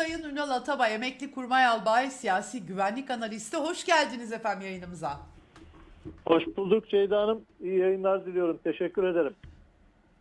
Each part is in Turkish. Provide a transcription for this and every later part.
Sayın Ünal Atabay, emekli kurmay albay, siyasi güvenlik analisti. Hoş geldiniz efendim yayınımıza. Hoş bulduk Ceyda Hanım. İyi yayınlar diliyorum. Teşekkür ederim.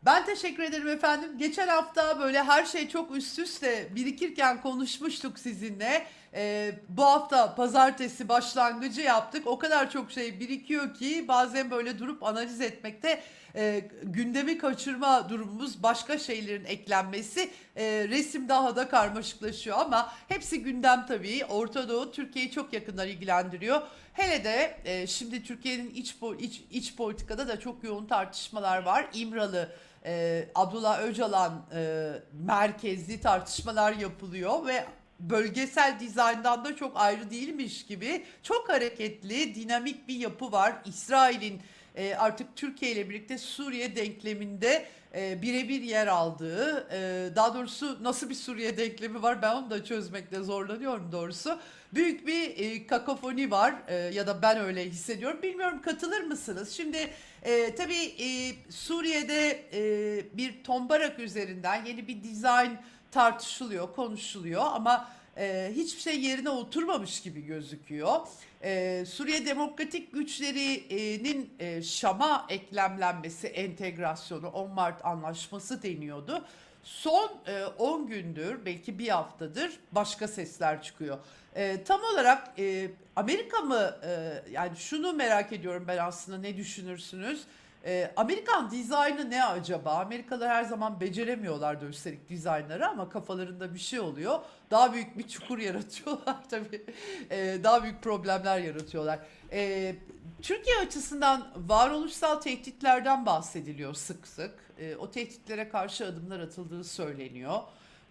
Ben teşekkür ederim efendim. Geçen hafta böyle her şey çok üst üste birikirken konuşmuştuk sizinle. Ee, bu hafta pazartesi başlangıcı yaptık. O kadar çok şey birikiyor ki bazen böyle durup analiz etmekte e, gündemi kaçırma durumumuz başka şeylerin eklenmesi e, resim daha da karmaşıklaşıyor ama hepsi gündem tabii. Orta Doğu Türkiye'yi çok yakından ilgilendiriyor. Hele de e, şimdi Türkiye'nin iç, iç, iç politikada da çok yoğun tartışmalar var. İmralı e, Abdullah Öcalan e, merkezli tartışmalar yapılıyor ve bölgesel dizayndan da çok ayrı değilmiş gibi çok hareketli, dinamik bir yapı var. İsrail'in e, artık Türkiye ile birlikte Suriye denkleminde e, birebir yer aldığı, e, daha doğrusu nasıl bir Suriye denklemi var ben onu da çözmekte zorlanıyorum doğrusu. Büyük bir e, kakofoni var e, ya da ben öyle hissediyorum. Bilmiyorum katılır mısınız? Şimdi e, tabii e, Suriye'de e, bir tombarak üzerinden yeni bir dizayn tartışılıyor, konuşuluyor ama e, hiçbir şey yerine oturmamış gibi gözüküyor. E, Suriye Demokratik Güçleri'nin e, Şam'a eklemlenmesi, entegrasyonu 10 Mart Anlaşması deniyordu. Son e, 10 gündür, belki bir haftadır başka sesler çıkıyor. E, tam olarak e, Amerika mı, e, yani şunu merak ediyorum ben aslında ne düşünürsünüz? E, Amerikan dizaynı ne acaba? Amerikalılar her zaman beceremiyorlardı üstelik dizaynları ama kafalarında bir şey oluyor. Daha büyük bir çukur yaratıyorlar tabii. E, daha büyük problemler yaratıyorlar. E, Türkiye açısından varoluşsal tehditlerden bahsediliyor sık sık. E, o tehditlere karşı adımlar atıldığı söyleniyor.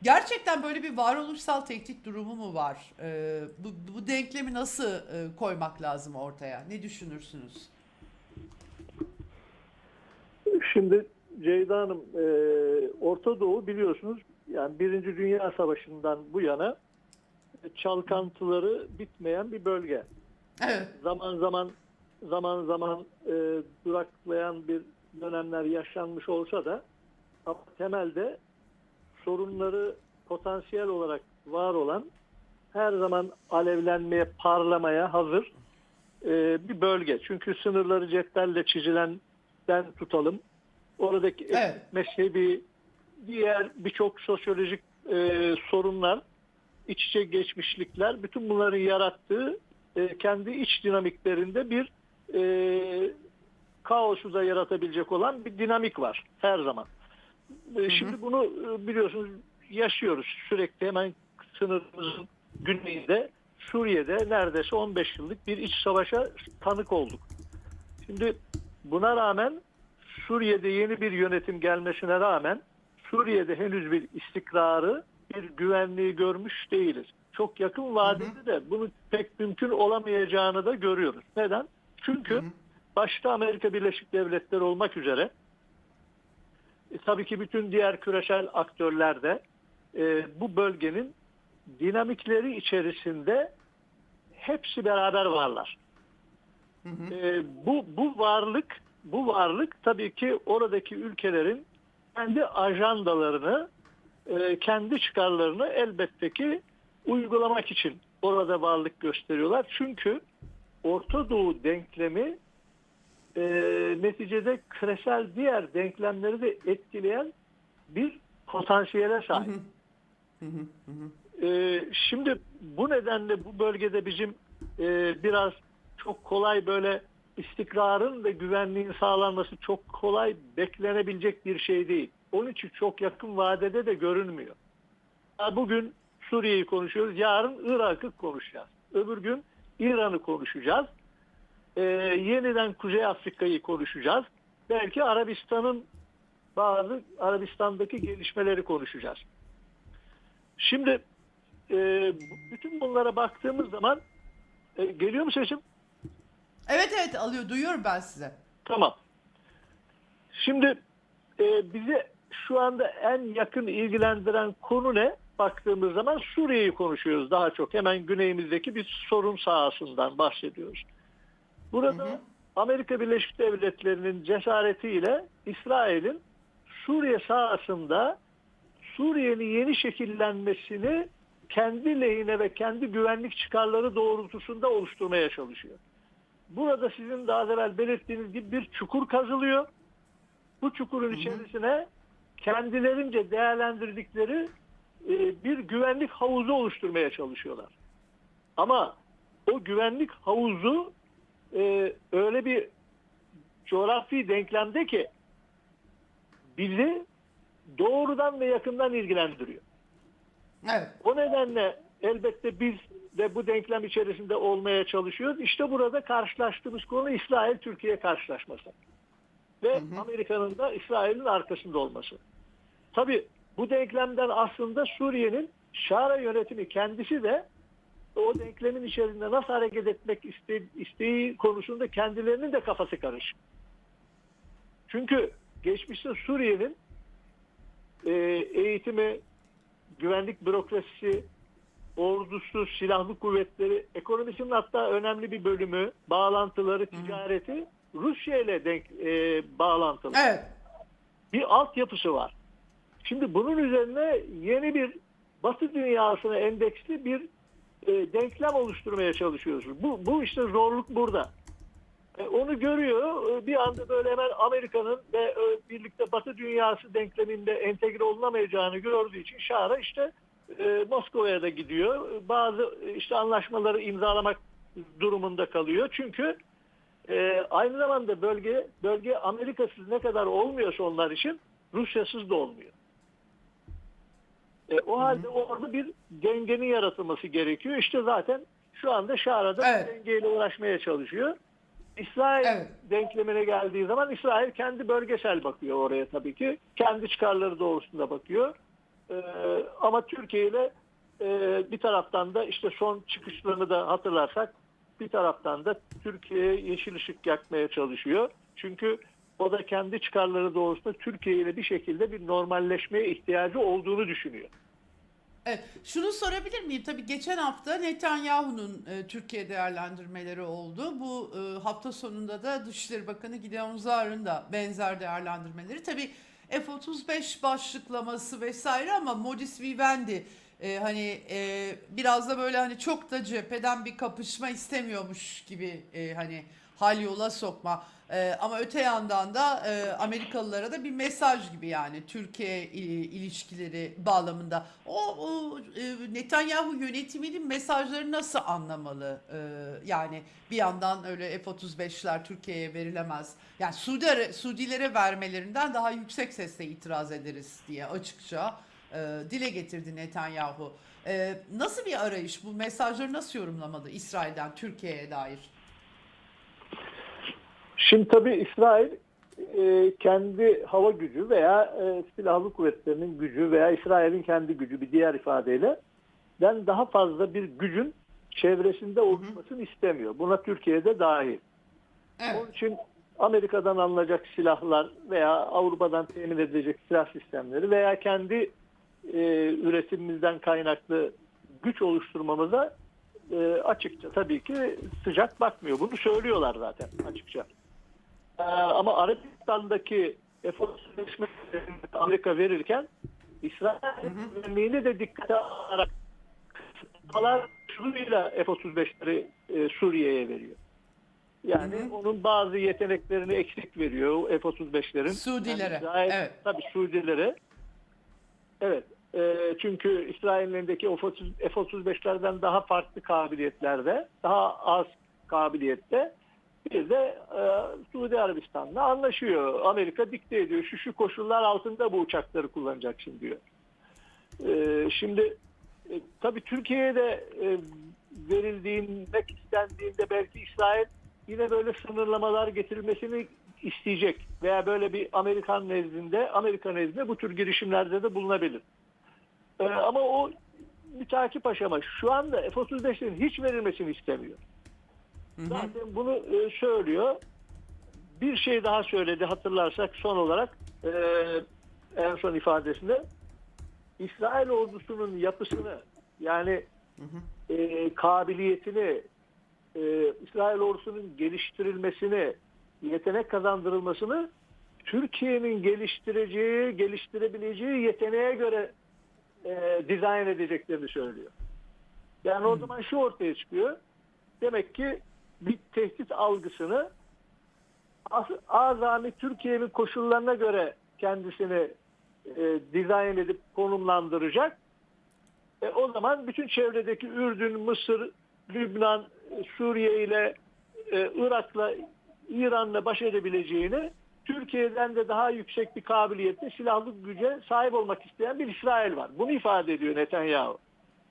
Gerçekten böyle bir varoluşsal tehdit durumu mu var? E, bu, bu denklemi nasıl e, koymak lazım ortaya? Ne düşünürsünüz? Şimdi Ceyda Hanım, e, Orta Doğu biliyorsunuz yani Birinci Dünya Savaşı'ndan bu yana çalkantıları bitmeyen bir bölge. Evet. Zaman zaman zaman zaman e, duraklayan bir dönemler yaşanmış olsa da ama temelde sorunları potansiyel olarak var olan her zaman alevlenmeye, parlamaya hazır e, bir bölge. Çünkü sınırları cetvelle çizilenden tutalım. Oradaki Evet. mezhebi, diğer birçok sosyolojik e, sorunlar, iç içe geçmişlikler, bütün bunların yarattığı e, kendi iç dinamiklerinde bir e, kaosu da yaratabilecek olan bir dinamik var her zaman. E, Şimdi bunu e, biliyorsunuz yaşıyoruz sürekli hemen sınırımızın güneyinde Suriye'de neredeyse 15 yıllık bir iç savaşa tanık olduk. Şimdi buna rağmen Suriye'de yeni bir yönetim gelmesine rağmen Suriye'de henüz bir istikrarı, bir güvenliği görmüş değiliz. Çok yakın vadede de bunu pek mümkün olamayacağını da görüyoruz. Neden? Çünkü başta Amerika Birleşik Devletleri olmak üzere e, tabii ki bütün diğer küresel aktörler de e, bu bölgenin dinamikleri içerisinde hepsi beraber varlar. E, bu bu varlık bu varlık tabii ki oradaki ülkelerin kendi ajandalarını, e, kendi çıkarlarını elbette ki uygulamak için orada varlık gösteriyorlar. Çünkü Orta Doğu denklemi e, neticede küresel diğer denklemleri de etkileyen bir potansiyele sahip. E, şimdi bu nedenle bu bölgede bizim e, biraz çok kolay böyle istikrarın ve güvenliğin sağlanması çok kolay beklenebilecek bir şey değil. Onun için çok yakın vadede de görünmüyor. Bugün Suriye'yi konuşuyoruz, yarın Irak'ı konuşacağız. Öbür gün İran'ı konuşacağız. Ee, yeniden Kuzey Afrika'yı konuşacağız. Belki Arabistan'ın bazı Arabistan'daki gelişmeleri konuşacağız. Şimdi e, bütün bunlara baktığımız zaman e, geliyor mu sesim? Evet evet alıyor duyuyorum ben size. Tamam. Şimdi e, bize şu anda en yakın ilgilendiren konu ne? Baktığımız zaman Suriye'yi konuşuyoruz daha çok. Hemen güneyimizdeki bir sorun sahasından bahsediyoruz. Burada Hı hı. Amerika Birleşik Devletleri'nin cesaretiyle İsrail'in Suriye sahasında Suriye'nin yeni şekillenmesini kendi lehine ve kendi güvenlik çıkarları doğrultusunda oluşturmaya çalışıyor. Burada sizin daha evvel belirttiğiniz gibi bir çukur kazılıyor. Bu çukurun içerisine kendilerince değerlendirdikleri e, bir güvenlik havuzu oluşturmaya çalışıyorlar. Ama o güvenlik havuzu e, öyle bir coğrafi denklemde ki bizi doğrudan ve yakından ilgilendiriyor. Evet. O nedenle elbette biz de bu denklem içerisinde olmaya çalışıyoruz. İşte burada karşılaştığımız konu İsrail-Türkiye karşılaşması. Ve Amerika'nın da İsrail'in arkasında olması. Tabii bu denklemden aslında Suriye'nin Şara yönetimi kendisi de o denklemin içerisinde nasıl hareket etmek iste, isteği konusunda kendilerinin de kafası karışık. Çünkü geçmişte Suriye'nin e, eğitimi, güvenlik bürokrasisi, ordusu, silahlı kuvvetleri, ekonomisinin hatta önemli bir bölümü, bağlantıları, ticareti Rusya ile denk e, bağlantılı. Evet. Bir altyapısı var. Şimdi bunun üzerine yeni bir Batı dünyasına endeksli bir e, denklem oluşturmaya çalışıyoruz. Bu, bu işte zorluk burada. E, onu görüyor. E, Bir anda böyle hemen Amerika'nın ve e, birlikte Batı dünyası denkleminde entegre olunamayacağını gördüğü için Şara işte e, Moskova'ya da gidiyor. Bazı e, işte anlaşmaları imzalamak durumunda kalıyor. Çünkü e, aynı zamanda bölge bölge Amerikasız ne kadar olmuyorsa onlar için Rusyasız da olmuyor. E, o halde orada bir dengenin yaratılması gerekiyor. İşte zaten şu anda Şara'da Evet. dengeyle uğraşmaya çalışıyor. İsrail Evet. denklemine geldiği zaman İsrail kendi bölgesel bakıyor oraya tabii ki. Kendi çıkarları doğrusunda bakıyor. E, ama Türkiye ile e, bir taraftan da işte son çıkışlarını da hatırlarsak bir taraftan da Türkiye'ye yeşil ışık yakmaya çalışıyor. Çünkü o da kendi çıkarları doğrusunda Türkiye ile bir şekilde bir normalleşmeye ihtiyacı olduğunu düşünüyor. Evet, şunu sorabilir miyim? Tabii geçen hafta Netanyahu'nun e, Türkiye değerlendirmeleri oldu. Bu e, hafta sonunda da Dışişleri Bakanı Gideon Zar'ın da benzer değerlendirmeleri. Tabii F-35 başlıklaması vesaire ama modus vivendi e, hani e, biraz da böyle hani çok da cepheden bir kapışma istemiyormuş gibi e, hani hal yola sokma. E, ama öte yandan da e, Amerikalılara da bir mesaj gibi yani Türkiye il- ilişkileri bağlamında. O, o e, Netanyahu yönetiminin mesajları nasıl anlamalı? E, yani bir yandan öyle F-35'ler Türkiye'ye verilemez. Yani Suudi, Suudilere vermelerinden daha yüksek sesle itiraz ederiz diye açıkça e, dile getirdi Netanyahu. E, nasıl bir arayış bu mesajları nasıl yorumlamalı İsrail'den Türkiye'ye dair? Şimdi tabii İsrail e, kendi hava gücü veya e, silahlı kuvvetlerinin gücü veya İsrail'in kendi gücü bir diğer ifadeyle den daha fazla bir gücün çevresinde oluşmasını istemiyor. Buna Türkiye'de dahil. Evet. Onun için Amerika'dan alınacak silahlar veya Avrupa'dan temin edilecek silah sistemleri veya kendi e, üretimimizden kaynaklı güç oluşturmamıza e, açıkça tabii ki sıcak bakmıyor. Bunu söylüyorlar zaten açıkça. Ee, ama Arabistan'daki F-35 meselesini Amerika verirken İsrail güvenliğini de dikkate alarak kısıtlamalar şunuyla F-35'leri e, Suriye'ye veriyor. Yani Hı hı. onun bazı yeteneklerini eksik veriyor F-35'lerin. Suudilere, Yani İsrail- evet. Tabii Suudilere. Evet. E, çünkü İsrail'in elindeki F-35'lerden daha farklı kabiliyetlerde, daha az kabiliyette bir de e, Suudi Arabistan'la anlaşıyor. Amerika dikte ediyor. Şu şu koşullar altında bu uçakları kullanacaksın diyor. E, şimdi e, tabii Türkiye'de e, verildiğinde istendiğinde belki İsrail yine böyle sınırlamalar getirilmesini isteyecek veya böyle bir Amerikan nezdinde Amerika nezdinde bu tür girişimlerde de bulunabilir. E, ama o bir takip aşama. Şu anda F-35'lerin hiç verilmesini istemiyor. Hı hı. Zaten bunu e, söylüyor. Bir şey daha söyledi hatırlarsak son olarak e, en son ifadesinde İsrail ordusunun yapısını yani e, kabiliyetini e, İsrail ordusunun geliştirilmesini yetenek kazandırılmasını Türkiye'nin geliştireceği, geliştirebileceği yeteneğe göre e, dizayn edeceklerini söylüyor. Yani o zaman şu ortaya çıkıyor. Demek ki bir tehdit algısını az- azami Türkiye'nin koşullarına göre kendisini e, dizayn edip konumlandıracak. E, o zaman bütün çevredeki Ürdün, Mısır, Lübnan, e, Suriye ile e, Irak'la, İran'la baş edebileceğini Türkiye'den de daha yüksek bir kabiliyette silahlı güce sahip olmak isteyen bir İsrail var. Bunu ifade ediyor Netanyahu.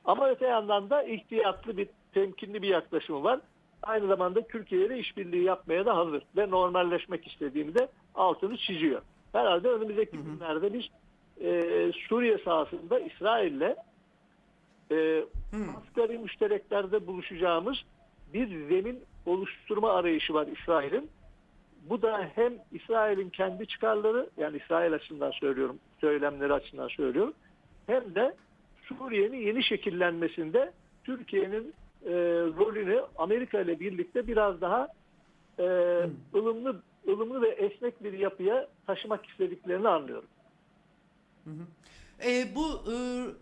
Ama öte yandan da ihtiyatlı bir, temkinli bir yaklaşımı var. Aynı zamanda Türkiye ile işbirliği yapmaya da hazır ve normalleşmek istediğini de altını çiziyor. Herhalde önümüzdeki günlerde biz e, Suriye sahasında İsrail'le e, asgari müştereklerde buluşacağımız bir zemin oluşturma arayışı var İsrail'in. Bu da hem İsrail'in kendi çıkarları yani İsrail açısından söylüyorum, söylemleri açısından söylüyorum. Hem de Suriye'nin yeni şekillenmesinde Türkiye'nin e, rolünü Amerika ile birlikte biraz daha e, ılımlı ılımlı ve esnek bir yapıya taşımak istediklerini anlıyorum. E, bu e,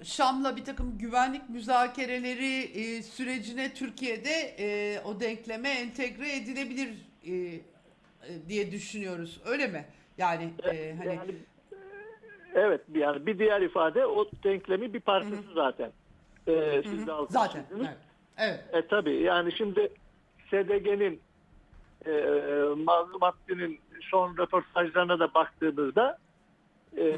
Şam'la bir takım güvenlik müzakereleri e, sürecine Türkiye'de e, o denkleme entegre edilebilir e, e, diye düşünüyoruz. Öyle mi? Yani e, hani Yani, evet yani bir diğer ifade o denklemin bir parçası zaten. E, siz de zaten evet. Evet. E tabii. Yani şimdi SDG'nin e, Mazlum son röportajlarına da baktığımızda e,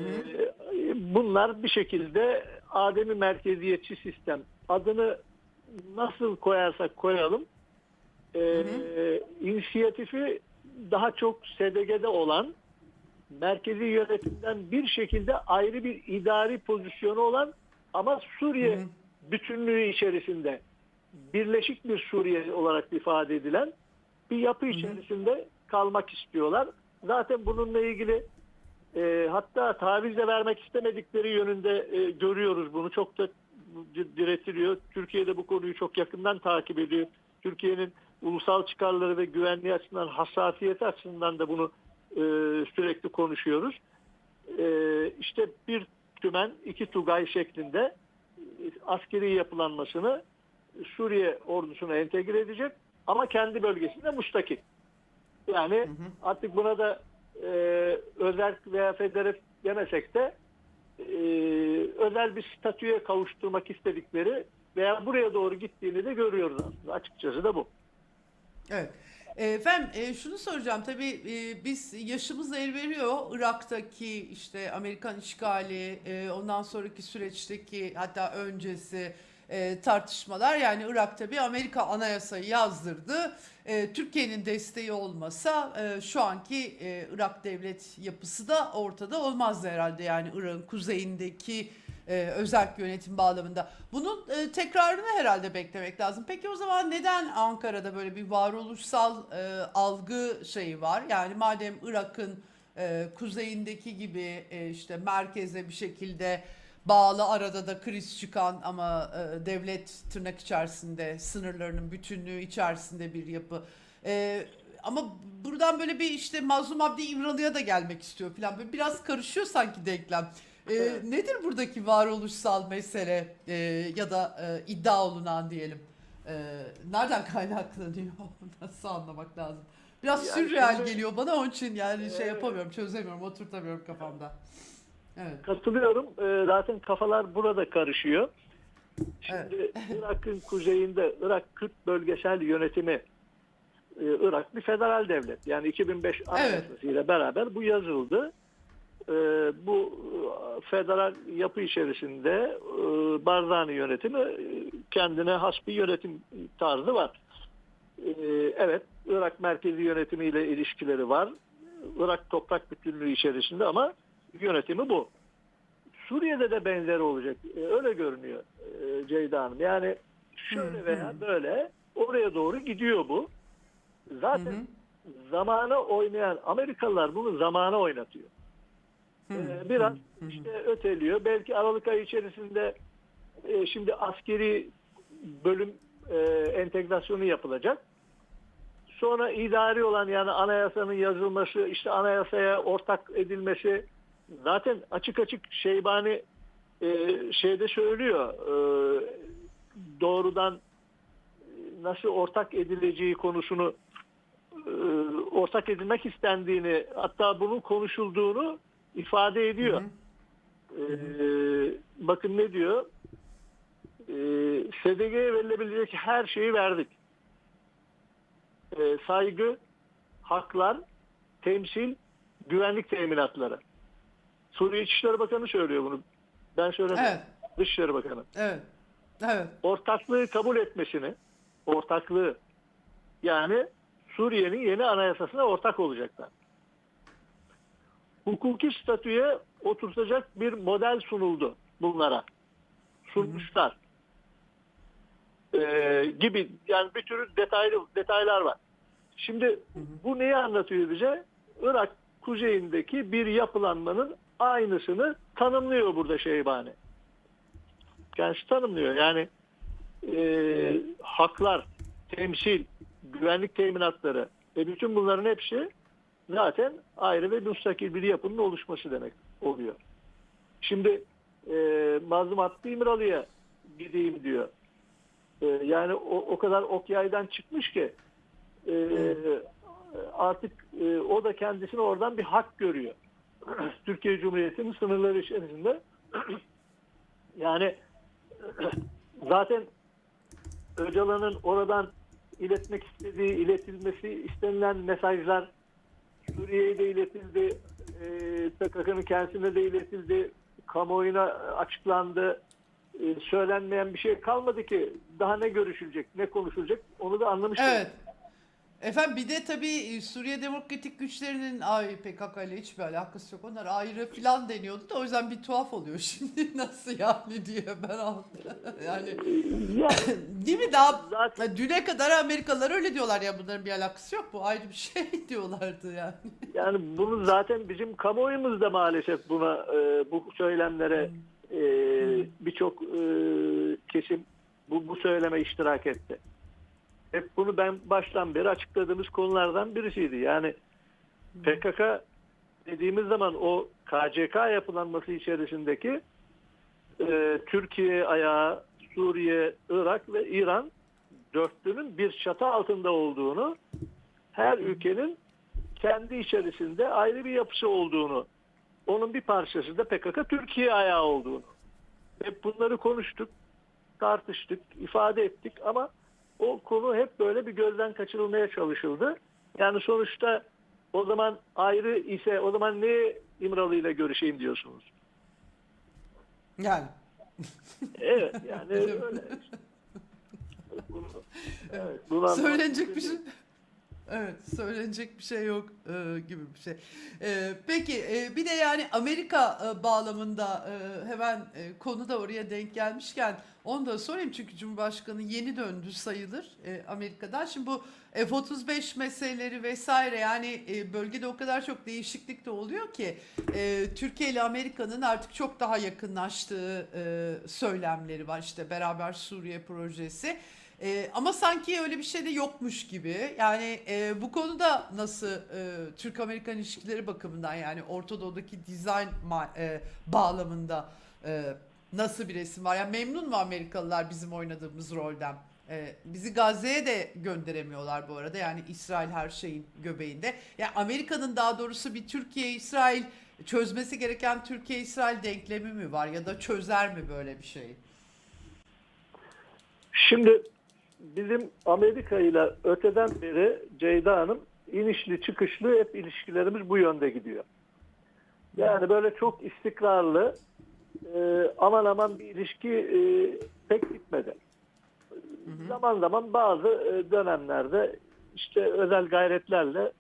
bunlar bir şekilde Adem'i merkeziyetçi sistem adını nasıl koyarsak koyalım e, inisiyatifi daha çok SDG'de olan merkezi yönetimden bir şekilde ayrı bir idari pozisyonu olan ama Suriye bütünlüğü içerisinde birleşik bir Suriye olarak ifade edilen bir yapı içerisinde kalmak istiyorlar. Zaten bununla ilgili e, hatta taviz de vermek istemedikleri yönünde e, görüyoruz bunu. Çok da diretiliyor. Türkiye de bu konuyu çok yakından takip ediyor. Türkiye'nin ulusal çıkarları ve güvenliği açısından, hassasiyeti açısından da bunu e, sürekli konuşuyoruz. E, işte bir tümen, iki tugay şeklinde e, askeri yapılanmasını Suriye ordusuna entegre edecek ama kendi bölgesinde mustakil. Yani artık buna da e, özel veya federatif demesek de e, özel bir statüye kavuşturmak istedikleri veya buraya doğru gittiğini de görüyoruz aslında. Açıkçası da bu. Evet. E, Efendim e, şunu soracağım tabii e, biz yaşımız el veriyor Irak'taki işte Amerikan işgali e, ondan sonraki süreçteki hatta öncesi e, tartışmalar yani Irak tabii Amerika anayasayı yazdırdı. E, Türkiye'nin desteği olmasa e, şu anki e, Irak devlet yapısı da ortada olmazdı herhalde yani Irak'ın kuzeyindeki e, özel yönetim bağlamında. Bunun e, tekrarını herhalde beklemek lazım. Peki o zaman neden Ankara'da böyle bir varoluşsal e, algı şeyi var? Yani madem Irak'ın e, kuzeyindeki gibi e, işte merkeze bir şekilde bağlı arada da kriz çıkan ama e, devlet tırnak içerisinde sınırlarının bütünlüğü içerisinde bir yapı. E, ama buradan böyle bir işte Mazlum Abdi İmralı'ya da gelmek istiyor falan. Böyle biraz karışıyor sanki denklem. E, Evet. Nedir buradaki varoluşsal mesele e, ya da e, iddia olunan diyelim? E, nereden kaynaklanıyor? Nasıl anlamak lazım? Biraz Yani sürreal geliyor bana onun için yani şey Evet. yapamıyorum, çözemiyorum, oturtamıyorum kafamda. Evet. Katılıyorum. Ee, zaten kafalar burada karışıyor. Şimdi Irak'ın kuzeyinde Irak Kürt bölgesel yönetimi e, Irak bir federal devlet. Yani 2005 anayasasıyla beraber bu yazıldı. Ee, bu e, federal yapı içerisinde e, Barzani yönetimi e, kendine has bir yönetim tarzı var. Ee, evet Irak merkezi yönetimiyle ilişkileri var. Irak toprak bütünlüğü içerisinde ama yönetimi bu. Suriye'de de benzeri olacak. Ee, Öyle görünüyor e, Ceyda Hanım. Yani şöyle veya böyle oraya doğru gidiyor bu. Zaten zamana oynayan Amerikalılar bunu zamana oynatıyor. Ee, biraz işte öteliyor. Belki Aralık ayı içerisinde e, şimdi askeri bölüm e, entegrasyonu yapılacak. Sonra idari olan yani anayasanın yazılması, işte anayasaya ortak edilmesi zaten açık açık Şeybani e, şeyde söylüyor e, doğrudan nasıl ortak edileceği konusunu e, ortak edilmek istendiğini hatta bunun konuşulduğunu ifade ediyor. E, bakın ne diyor? E, SDG'ye verilebilecek her şeyi verdik. E, saygı, haklar, temsil, güvenlik teminatları. Suriye İçişleri Bakanı söylüyor bunu. Ben söylemiyorum. Evet. Dışişleri Bakanı. Evet. Evet. Ortaklığı kabul etmesini, ortaklığı yani Suriye'nin yeni anayasasına ortak olacaklar. Hukuki statüye oturtacak bir model sunuldu bunlara. Sunmuşlar. Ee, gibi yani bir tür detaylı detaylar var. Şimdi bu neyi anlatıyor bize? Irak kuzeyindeki bir yapılanmanın aynısını tanımlıyor burada Şeybani. Kendisi tanımlıyor. Yani e, haklar, temsil, güvenlik teminatları ve bütün bunların hepsi zaten ayrı ve müstakil bir yapının oluşması demek oluyor. Şimdi e, Mazlum Hakkı İmralı'ya gideyim diyor. E, yani o, o kadar ok yaydan çıkmış ki e, artık e, o da kendisini oradan bir hak görüyor. Türkiye Cumhuriyeti'nin sınırları içerisinde yani zaten Öcalan'ın oradan iletmek istediği, iletilmesi istenilen mesajlar Suriye'ye de iletildi, e, PKK'nın kendisine de iletildi, kamuoyuna açıklandı. E, söylenmeyen bir şey kalmadı ki daha ne görüşülecek, ne konuşulacak onu da anlamış. Evet. Efendim bir de tabii Suriye Demokratik Güçlerinin ay PKK ile hiçbir alakası yok. Onlar ayrı filan deniyordu da o yüzden bir tuhaf oluyor şimdi nasıl yani diye ben anladım. yani Yani değil mi daha zaten düne kadar Amerikalılar öyle diyorlar ya bunların bir alakası yok bu ayrı bir şey diyorlardı yani. Yani bunu zaten bizim kamuoyumuz da maalesef buna e, bu söylemlere e, birçok e, kesim bu, bu söyleme iştirak etti. Hep bunu ben baştan beri açıkladığımız konulardan birisiydi. Yani PKK dediğimiz zaman o KCK yapılanması içerisindeki e, Türkiye ayağı, Suriye, Irak ve İran dörtlünün bir çatı altında olduğunu her ülkenin kendi içerisinde ayrı bir yapısı olduğunu, onun bir parçası da PKK Türkiye ayağı olduğunu. Hep bunları konuştuk, tartıştık, ifade ettik ama o konu hep böyle bir gözden kaçırılmaya çalışıldı. Yani sonuçta o zaman ayrı ise o zaman niye İmralı ile görüşeyim diyorsunuz? Yani. Evet yani öyle. Bunu, evet, Söylenecek bir şey. Evet, söylenecek bir şey yok e, gibi bir şey. E, peki e, bir de yani Amerika e, bağlamında e, hemen e, konu da oraya denk gelmişken onu da sorayım çünkü Cumhurbaşkanı yeni döndü sayılır e, Amerika'dan. Şimdi bu F-35 meseleleri vesaire yani e, bölgede o kadar çok değişiklik de oluyor ki e, Türkiye ile Amerika'nın artık çok daha yakınlaştığı e, söylemleri var. İşte beraber Suriye projesi. Ee, ama sanki öyle bir şey de yokmuş gibi. Yani e, bu konuda nasıl e, Türk-Amerikan ilişkileri bakımından yani Orta Doğu'daki dizayn e, bağlamında e, nasıl bir resim var? Yani memnun mu Amerikalılar bizim oynadığımız rolden? E, bizi Gazze'ye de gönderemiyorlar bu arada. Yani İsrail her şeyin göbeğinde. Yani Amerika'nın daha doğrusu bir Türkiye-İsrail çözmesi gereken Türkiye-İsrail denklemi mi var? Ya da çözer mi böyle bir şeyi? Şimdi bizim Amerika ile öteden beri Ceyda Hanım inişli çıkışlı hep ilişkilerimiz bu yönde gidiyor. Yani böyle çok istikrarlı e, aman aman bir ilişki e, pek gitmedi. Zaman zaman bazı e, dönemlerde işte özel gayretlerle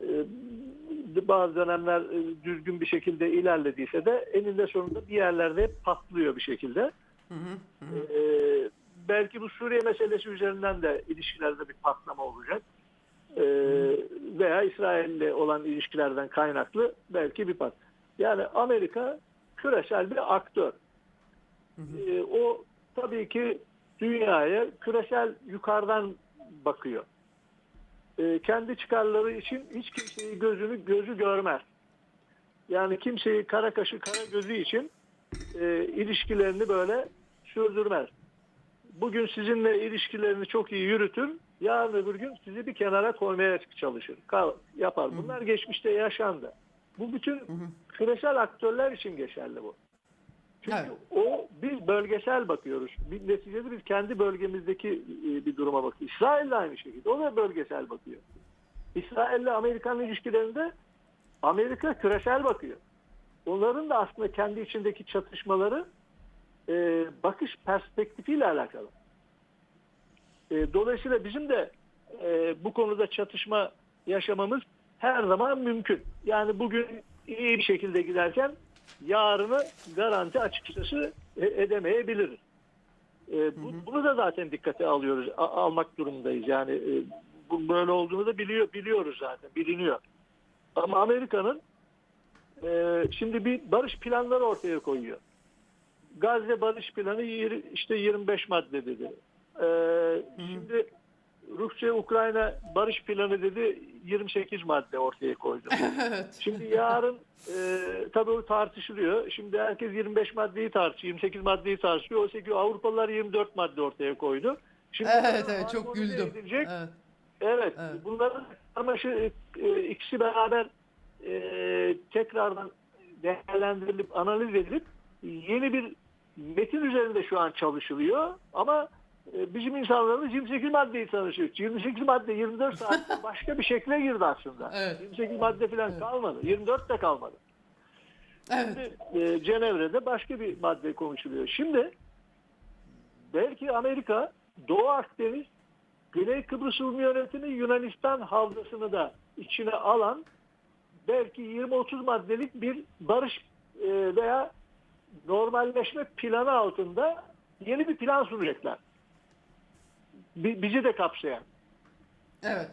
e, bazı dönemler e, düzgün bir şekilde ilerlediyse de eninde sonunda bir yerlerde hep patlıyor bir şekilde. Hı hı, hı. Belki bu Suriye meselesi üzerinden de ilişkilerde bir patlama olacak. Ee, veya İsrail'le olan ilişkilerden kaynaklı belki bir pat. Yani Amerika küresel bir aktör. Ee, o tabii ki dünyaya küresel yukarıdan bakıyor. Ee, kendi çıkarları için hiç kimseyi gözünü gözü görmez. Yani kimseyi kara kaşı kara gözü için e, ilişkilerini böyle sürdürmez. Bugün sizinle ilişkilerini çok iyi yürütür. Yarın öbür gün sizi bir kenara koymaya çalışır. Kal- yapar. Bunlar geçmişte yaşandı. Bu bütün küresel aktörler için geçerli bu. Çünkü Evet. o biz bölgesel bakıyoruz. Bir neticede biz kendi bölgemizdeki e, bir duruma bakıyoruz. İsrail de aynı şekilde. O da bölgesel bakıyor. İsrail ile Amerikan ilişkilerinde Amerika küresel bakıyor. Onların da aslında kendi içindeki çatışmaları e, bakış perspektifiyle alakalı. E, dolayısıyla bizim de e, bu konuda çatışma yaşamamız her zaman mümkün. Yani bugün iyi bir şekilde giderken yarını garanti açıkçası e- edemeyebiliriz. E, bu, bunu da zaten dikkate alıyoruz, a- almak durumundayız. Yani e, bu böyle olduğunu da biliyor, biliyoruz zaten, biliniyor. Ama Amerika'nın e, şimdi bir barış planları ortaya koyuyor. Gazze barış planı işte 25 madde dedi. E, şimdi Rusya Ukrayna barış planı dedi 28 madde ortaya koydu. evet. Şimdi yarın e, tabii o tartışılıyor. Şimdi herkes 25 maddeyi tartışıyor, 28 maddeyi tartışıyor. Oysa ki Avrupalılar 24 madde ortaya koydu. Şimdi Evet evet çok güldüm. edilecek. Evet. Evet, Evet. bunların karmaşı e, ikisi beraber e, tekrardan değerlendirilip analiz edilip yeni bir metin üzerinde şu an çalışılıyor ama e, bizim insanlarımız 28 maddeyi tanışıyor. 28 madde 24 saatte başka bir şekle girdi aslında. Evet. 28 madde falan Evet. kalmadı. 24 de kalmadı. Evet. Şimdi e, Cenevre'de başka bir madde konuşuluyor. Şimdi belki Amerika Doğu Akdeniz Güney Kıbrıs Rum Yönetimi Yunanistan havzasını da içine alan belki 20-30 maddelik bir barış e, veya normalleşme planı altında yeni bir plan sunacaklar. Bi- Bizi de kapsayan. Evet.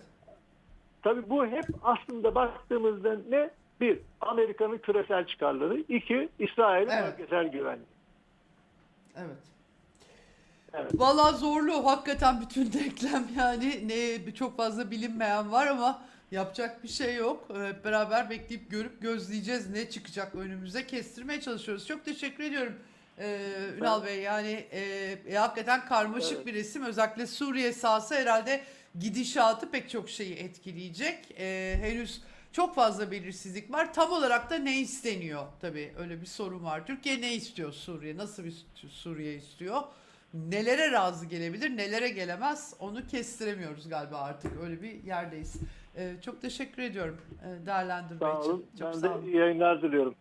Tabii bu hep aslında baktığımızda ne? Bir, Amerika'nın küresel çıkarları. iki İsrail'in Evet. bölgesel güvenliği. Evet. Evet. Vallahi zorlu hakikaten bütün denklem yani ne çok fazla bilinmeyen var ama yapacak bir şey yok. Hep beraber bekleyip görüp gözleyeceğiz ne çıkacak önümüze kestirmeye çalışıyoruz. Çok teşekkür ediyorum ee, Ünal Bey yani e, e, hakikaten karmaşık Evet. bir resim özellikle Suriye sahası herhalde gidişatı pek çok şeyi etkileyecek. Ee, henüz çok fazla belirsizlik var. Tam olarak da ne isteniyor? Tabii öyle bir sorun var. Türkiye ne istiyor Suriye? Nasıl bir Suriye istiyor? Nelere razı gelebilir, nelere gelemez onu kestiremiyoruz galiba artık. Öyle bir yerdeyiz. Ee, çok teşekkür ediyorum e, değerlendirme Sağ için. olun. Çok Ben sağ olun. de iyi yayınlar diliyorum.